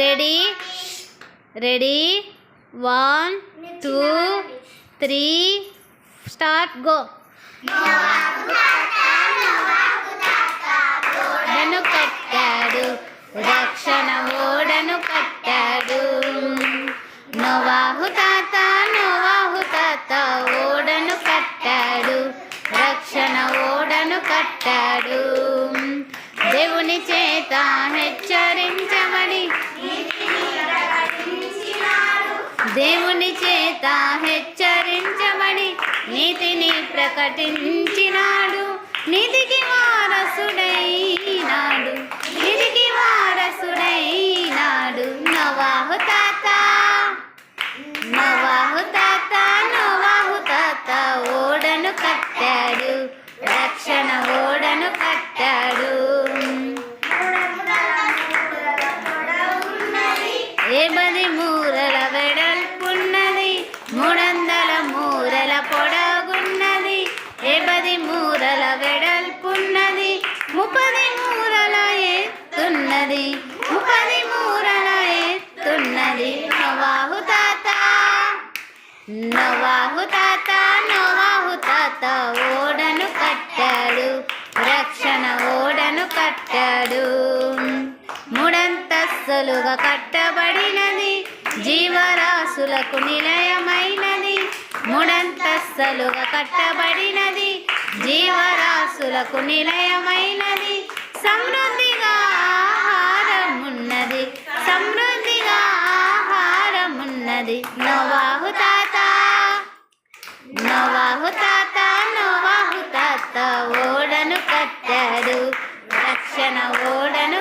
Ready ready one two three start go ఓడను కట్టాడు రక్షణ ఓడను కట్టాడు. నోవాహు తాత నోవాహు తాత ఓడను కట్టాడు రక్షణ ఓడను కట్టాడు. దేవుని చేత హెచ్చరించ చేత హెచ్చరించమని నీతిని ప్రకటించినాడు. నిధికి వారసుడైనాడు. నిధికి వారసుడైనాడు నవాహు తాత. నవాహు తాత నవాహు తాత ఓడను కట్టాడు. రక్షణ ఓడను కట్టాడు. ఏబది మూరల వెడల్పున్నది మూడొందల మూరల పొడగున్నది ఏబది మూరల వెడల్పున్నది ముప్పది మూరల ఎత్తున్నది ముప్పది మూరల ఎత్తున్నది నవాహు తాత. నవాహు తాత నవాహు తాత ఓడను కట్టాడు రక్షణ ఓడను కట్టాడు. మూడంతస్తులుగా కట్టబడినది జీవరాశులకు నిలయమైనది మూడంతస్తులుగా కట్టబడినది జీవరాశులకు నిలయమైనది. సమృద్ధిగా ఆహారమున్నది. సమృద్ధిగా ఆహారమున్నది. నోవాహు తాత. నోవాహు తాత నోవాహు తాత ఓడను కట్టాడు. రక్షణ ఓడను